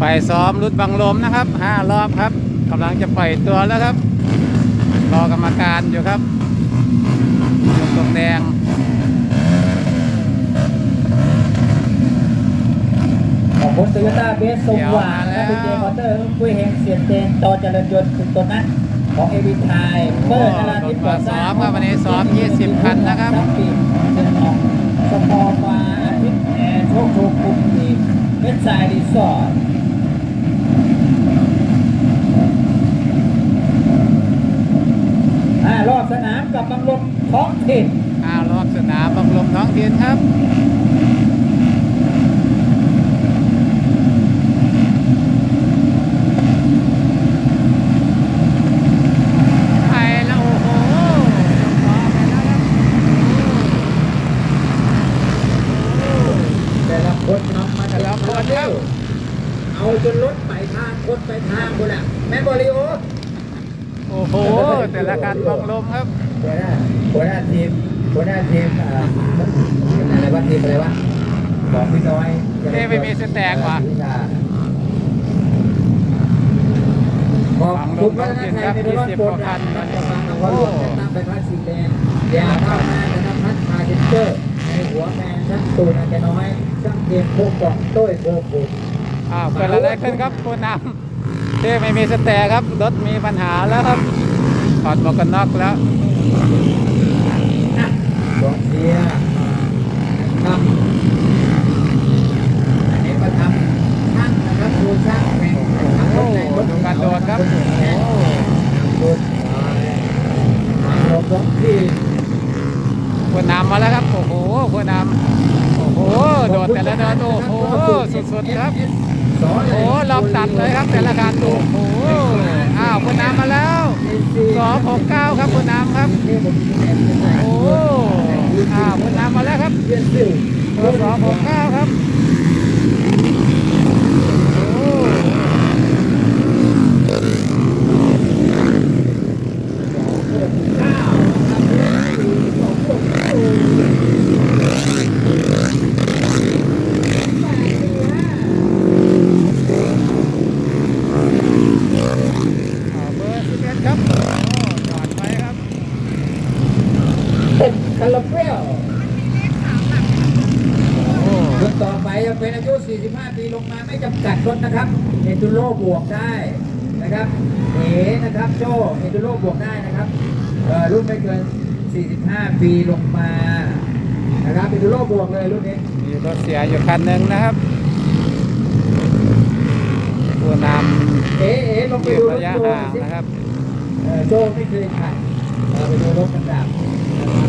ไปซ้อมรุดบังลมนะครับห้ารอบครับกำลังจะปล่อยตัวแล้วครับ รอกรรมการอยู่ครับอยู่ตรงแดงขอบคุณโตโยต้าเบสสว่างและดีเจมอเตอร์กุ้ยเฮงเสียนเตนจอเจริญยนต์คุณต้นนั้นของเอวีไทยเปิดนราธิปก่อสร้างซ้อมครับวันนี้ซ้อม 20 คันนะครับซัปีเดินออกสปอร์ฟ้าอาทิตย์แอร์โชคโชคุมดีเวสไซด์รีสอร์ทอ่า รอบสนามกับบังลมท้องถิ่นห้ารอบสนามบังลมท้องถิ่นครับไปแล้วโอ้โหต่อไปแล้วครับแต่ละคนนำมาแต่ละคนครับเอาจนรถไปทางคนไปทางหมดแหละแม่บริโอ โอ้โห แต่ละการบังลมครับหัวหน้าหัวหน้าทีมหัวหน้าทีมอ่าอะไรวะทีมอะไรวะของพี่น้อยเอ๊ะไม่มีสแตกว่ะขอบคุณวัฒนชัยในรถโปรดรันมันจะฟังเอาไว้รวมกันตามไปพัดสีแดงยาวเข้ามานะครับพัดพาเซนเตอร์ในหัวแมนช่างตูนอาจจะน้อยช่างเทียมโคกกล่องโต้ยโคกบุกอ้าวเกิดอะไรขึ้นครับผู้นำ ที่ไม่มีสแตร์ครับ รถมีปัญหาแล้วครับถอดหมวกกันน็อกแล้วกองเชียร์ครับอันนี้มาทำช่างนะครับดูช่างแข่งขันรถในรถดูการโดนครับโดนลงท้องที่ผู้นำมาแล้วครับ โอ้โหผู้นำโอ้โห โดดแต่ละโดนโอ้โห สุดๆครับ โอ้โหรอบตัดเลยครับแต่ละการโอ้อ้าวคนน้ำมาแล้วสองหกเก้าครับคนน้ำครับโอ้อ้าวคนน้ำมาแล้วครับเบอร์สองหกเก้าครับโอ้อ่าเบอร์สิบเอ็ดครับ โอ้จอดไปครับ เป็นคาราเบลโอ้รุ่นต่อไปจะเป็นอายุ 45 ปีลงมาไม่จำกัดรถนะครับเอตูโร่บวกได้นะครับเอนะครับโจเอตูโร่บวกได้นะครับเอ่อรุ่นไม่เกิน 45 ปีลงมานะครับเอตูโร่บวกเลยรุ่นนี้มีรถเสียอยู่คันหนึ่งนะครับผู้นเอ๋เอ๋ลงำไปยืนดูรระถยะโจห่างสินะครับเอ่อโจไม่เคยขับเราไปดูรถกันดับนะครับ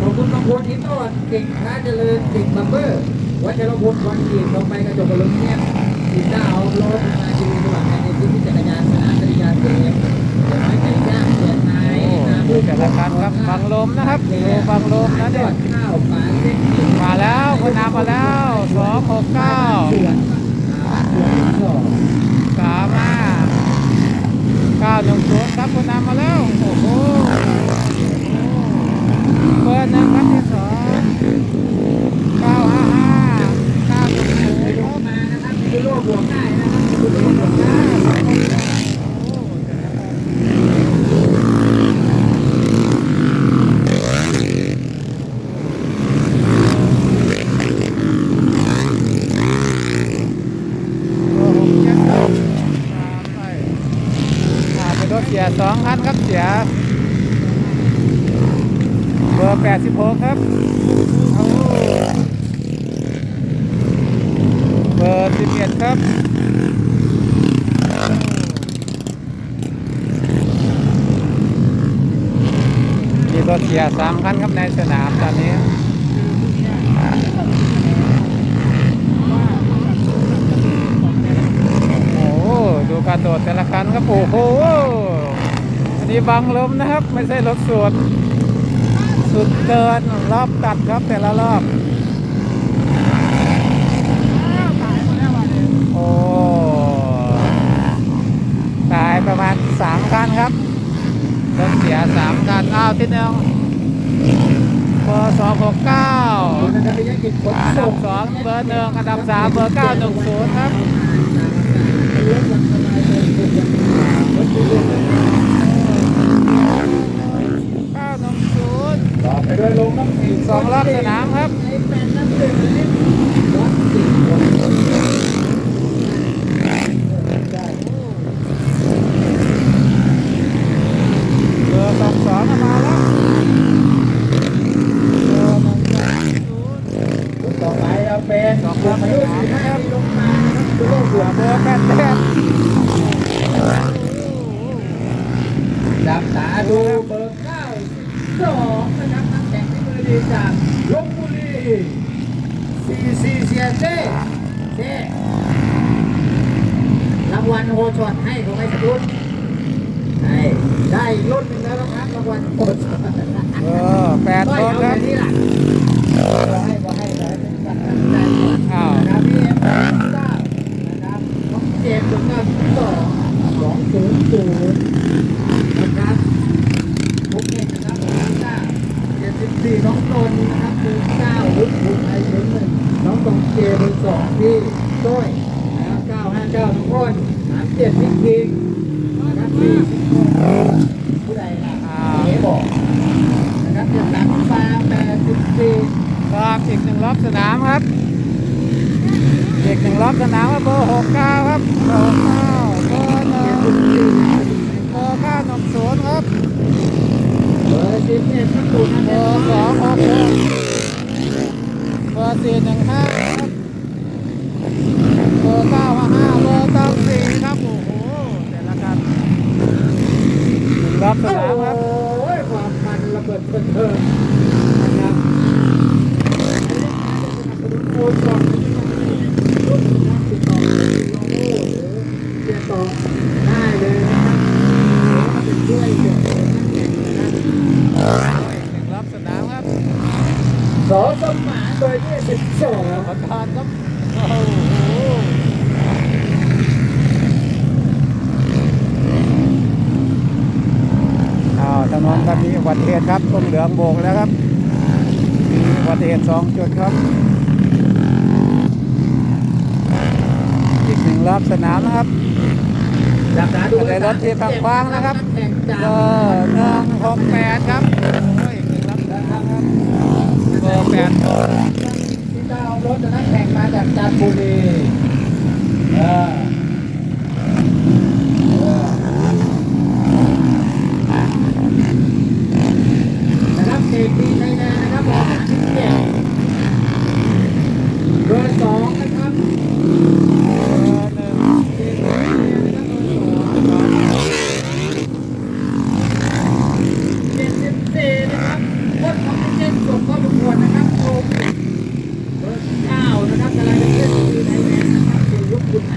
ขอบคุณบางคนอินโต้เก่งค้าเจริญเก่งบัมเบอร์วัชรพลวันกีบลง ไปกระจกกระลุงเนี่ยสีหน้าเอารถมาชีวิตสว่างในพื้นที่จักรยานสนามจักรยานเสียงเดี๋ยวไม่ใจย่างเสียหายโอ้นาดูแต่ละคันครับบังลมนะครับดูบังลมนะเนี่ยข้าวปลาเส้นมาแล้วผู้นำมาแล้วสองหกเก้าสวนอ่าสวนสองสามห้าเก้าหนึ่งศูนย์ครับผู้นำมาแล้วโอ้โหเบอร์หนึ่งครับที่สองเก้าห้าห้าเก้าหนึ่งศูนย์ ไป ค ล รั ง บ มานะครับมีโลกบวกได้นะครับมีโลกบวกได้ โอ้โหเจ็ดครับสามไปอ่าเป็นรถเสี ยสองคันครับเสียเบอร์แปดสิบหกครับเบอร์สิบเอ็ดครับมีรถเสียสามคันครับในสนามตอนนี้โอ้ดูการโดดแต่ละคันครับโอ้โห อันนี้บังลมนะครับ ไม่ใช่รถสวนสุดเกินรอบตัดครับแต่ละรอบโอ้ตายประมาณสามคันครับรถเสียสามคันอ้าวที่หนึ่งพอสองหกเก้าอันดัส่บสองเบอร์หนึ่งอันดับสามเบอร์เก้าหนึ่งศูนย์ครับเก้าหนึ่งศูนย์ ต่อ ไปด้วยลงน้ำอีกสองรอบสนามครับไปดน้ำหนึ่งวัดสิบเบอร์สองสองมาแล้วเบอร์หนึ่งสองศูนย์คนต่อไปเอาเป็นสองรอบสนามนะครับลงมาครับตัวหัวเบอร์แปดแปดจับตาดูเบอร์เก้า สองนะครับนักแข่งที่มือดีจากลบบุรีซีซีเซียเจ้เจ้รางวัลโฮช็อตให้ของไอ้สกุลให้ได้รุ่นหนึ่งแล้วนะครับรางวัลโฮช็อตเบอแปดต้นคแค่รับนี้ล่ะก็ให้ก็ให้เลยเป็นการตัดสินใจอ้าวนะพี่เอ็มเก้านะครับน้องเจมส์ถึงเก้าสองสองศูนย์ศูนย์นะครับทุกเอกนะครับผมเก้าเจ็ด สี่น้องตนนะครับคือเก้าลุกบุกไอถึงหนึ่งน้องตองเจเบอร์สองที่ต้อยนะครับเก้าห้าเก้าทุกคนสามเจ็ดพิกคิงนะครับสี่ผู้ใดล่ะเอ๋บอกนะครับเจ็ดสามปลาแปดสิบสี่ฝากอีกหนึ่งรอบสนามครับเอีกหนึ่งรอบสนามครับเบอร์หกเก้าครับเบอร์เก้าเบอร์หนึ่งเบอร์เก้าหนึ่งศูนย์ครับ สิบเอ็ดประตูนั่นเบเออร์สองหกหกเบอร์สี่หนึ่งห้าเบอร์เก้าห้าห้าเบอร์เก้าสี่ครับโอ้โหแต่ละกันหนึ่งรอบสโอ้นามครับยความมันระเบิดเถิดเทิงนะครับโอ้ยสองรุ่นนักติดต่อโลโก้หรือเรียนต่อได้เลยนะครับเป็นช่วยเกี่ยวกับนักแข่งนะครับ หนึ่งรอบสนามครับสอสมานเบอร์ยี่สิบสองประธานครับโอ้โหอ้าวถนนครับมีอุบัติเหตุครับต้นเหลืองโบกแล้วครับมีอุบัติเหตุสองจุดครับอีกหนึ่งรอบสนามนะครับจับตาดูในรถที่ฝั่งขวางนะครับแข่งจากเบอร์หนึ่งหกแปดครับโอ้ยอีกหนึ่งรอบสนามครับ เบอร์แปดที่เจ้ารถนักแข่งมาจากจันทบุรีเออนะครับเอกดีไทยแลนด์นะครับรองอันที่เจ็ดเบอร์สองนะครับ เบอร์หนึ่ง เอกดีไทยแลนด์นะครับเบอร์สองเจ็ดสิบสี่นะครับคนของเจ็ดจบเข้าประกวดนะครับโชว์เบอร์เก้านะครับกำลังจะเล่นดีไทยแลนด์นะครับคือยุคคุณไหน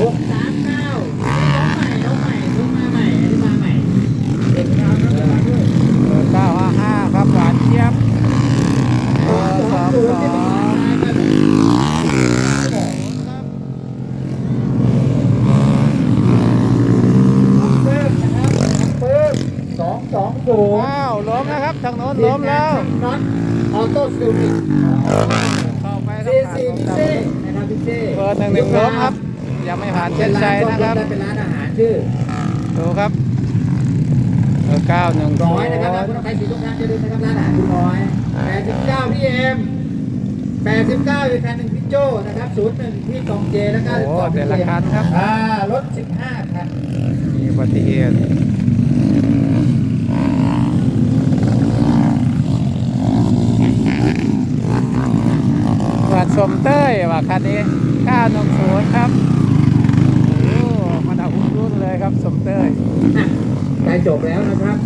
หกสามเก้าน้องใหม่น้องใหม่น้องมาใหม่อันนี้มาใหม่เด็กเราต้องระวังด้วย เบอร์เก้าห้าห้าครับหวานเจี๊ยบเบอร์สองสอง สองสองศูนย์ ว้าวล้มนะครับทางโน้นล้มแล้ว น็อตออ โต้ซิลมิเข้าไปคซีซีพิเซ่นะครับพิเซ่เบอร์หนึ่งหนึ่งล้มครับยังไม่ผ่านเส้นชัยนะครับเป็นร้านอาหารชื่อดูครับเบอร์เก้าหนึ่งร้อยนะครับแล้วคนไทยสีทุกท่านจะดูนะครับร้านอาหารคุณร้อยแปดสิบเก้าพี่เอ็มแปดสิบเก้าอีกคันหนึ่งพี่โจนะครับศูนย์หนึ่งพี่กองเจแล้วก็โอ้แต่ละคันครับ อ่ารถสิบห้าคันมีอุบัติเหตุ หวานสมเต้ยว่ะคันนี้910ครับโอ้มันเอาอุ้นรุ่นเลยครับสมเต้ยได้จบแล้วนะครับ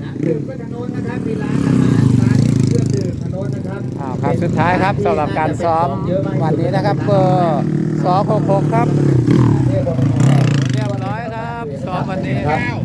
น้ำดื่มก็ทางโน้นนะครับ มีร้านอาหารร้านเครื่องดื่มทางโน้นนะครับ อ้าวับสุดท้ายครับสำหรับการซ้อมวันนี้นะครับเบอร์266ครับเรียกว่าเป็นเรียบร้อยครัวัสดีครับ